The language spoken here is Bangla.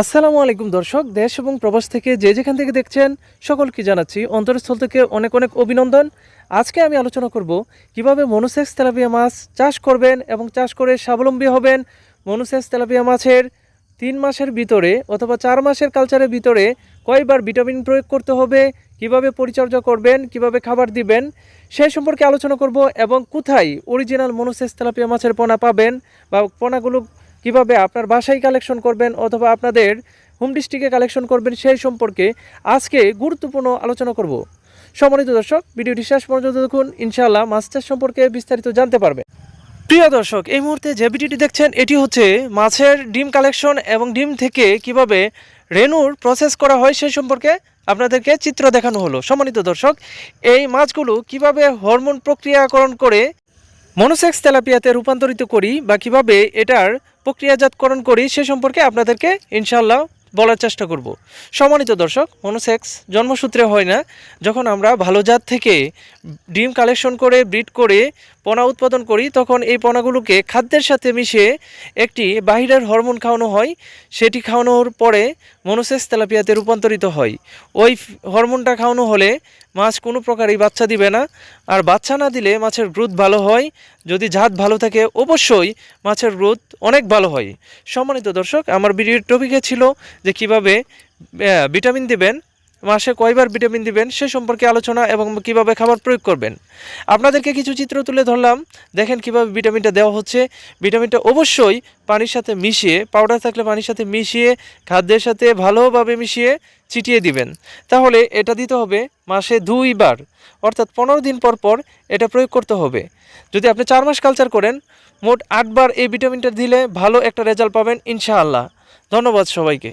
আসসালামু আলাইকুম দর্শক, দেশ এবং প্রবাস থেকে যে যেখান থেকে দেখছেন, সকলকে জানাচ্ছি অন্তরস্থল থেকে অনেক অনেক অভিনন্দন। আজকে আমি আলোচনা করব কীভাবে মনুসেক্স তেলাপিয়া মাছ চাষ করবেন এবং চাষ করে স্বাবলম্বী হবেন। মনুসেক্স তেলাপিয়া মাছের তিন মাসের ভিতরে অথবা চার মাসের কালচারের ভিতরে কয়বার ভিটামিন প্রয়োগ করতে হবে, কীভাবে পরিচর্যা করবেন, কীভাবে খাবার দিবেন সেই সম্পর্কে আলোচনা করব এবং কোথায় অরিজিনাল মনুসেক্স তেলাপিয়া মাছের পোনা পাবেন বা পোনাগুলো কীভাবে আপনার বাসায় কালেকশন করবেন অথবা আপনাদের হোম ডিস্ট্রিক্টে কালেকশন করবেন সেই সম্পর্কে আজকে গুরুত্বপূর্ণ আলোচনা করব। সম্মানিত দর্শক, ভিডিওটি শেষ পর্যন্ত দেখুন, ইনশাআল্লাহ চাষ সম্পর্কে বিস্তারিত জানতে পারবেন। প্রিয় দর্শক, এই মুহূর্তে যে ভিডিওটি দেখছেন, এটি হচ্ছে মাছের ডিম কালেকশন এবং ডিম থেকে কীভাবে রেনুর প্রসেস করা হয় সেই সম্পর্কে আপনাদেরকে চিত্র দেখানো হলো। সম্মানিত দর্শক, এই মাছগুলো কীভাবে হরমোন প্রক্রিয়াকরণ করে মনোসেক্স তেলাপিয়াতে রূপান্তরিত করি বা কীভাবে এটার প্রক্রিয়াজাতকরণ করি সে সম্পর্কে আপনাদেরকে ইনশাল্লাহ বলার চেষ্টা করব। সম্মানিত দর্শক, মনোসেক্স জন্মসূত্রে হয় না। যখন আমরা ভালো জাত থেকে ডিম কালেকশন করে, ব্রিড করে পোনা উৎপাদন করি, তখন এই পোনাগুলোকে খাদ্যের সাথে মিশিয়ে একটি বাহিরের হরমোন খাওয়ানো হয়। সেটি খাওয়ানোর পরে মনোসেক্স তেলাপিয়াতে রূপান্তরিত হয়। ওই হরমোনটা খাওয়ানো হলে মাছ কোনো প্রকারই বাচ্চা দিবে না। আর বাচ্চা না দিলে মাছের গ্রোথ ভালো হয়। যদি জাত ভালো থাকে, অবশ্যই মাছের গ্রোথ অনেক ভালো হয়। সম্মানিত দর্শক, আমার ভিডিওর টপিকে ছিল যে কীভাবে ভিটামিন দিবেন, মাসে কয়বার ভিটামিন দিবেন, সে সম্পর্কে আলোচনা এবং কীভাবে খাবার প্রয়োগ করবেন। আপনাদেরকে কিছু চিত্র তুলে ধরলাম। দেখেন কীভাবে ভিটামিনটা দেওয়া হচ্ছে। ভিটামিনটা অবশ্যই পানির সাথে মিশিয়ে, পাউডার থাকলে পানির সাথে মিশিয়ে, খাদ্যের সাথে ভালোভাবে মিশিয়ে ছিটিয়ে দিবেন। তাহলে এটা দিতে হবে মাসে দুইবার, অর্থাৎ পনেরো দিন পর পর এটা প্রয়োগ করতে হবে। যদি আপনি চার মাস কালচার করেন, মোট আটবার এই ভিটামিনটা দিলে ভালো একটা রেজাল্ট পাবেন ইনশাআল্লাহ। ধন্যবাদ সবাইকে।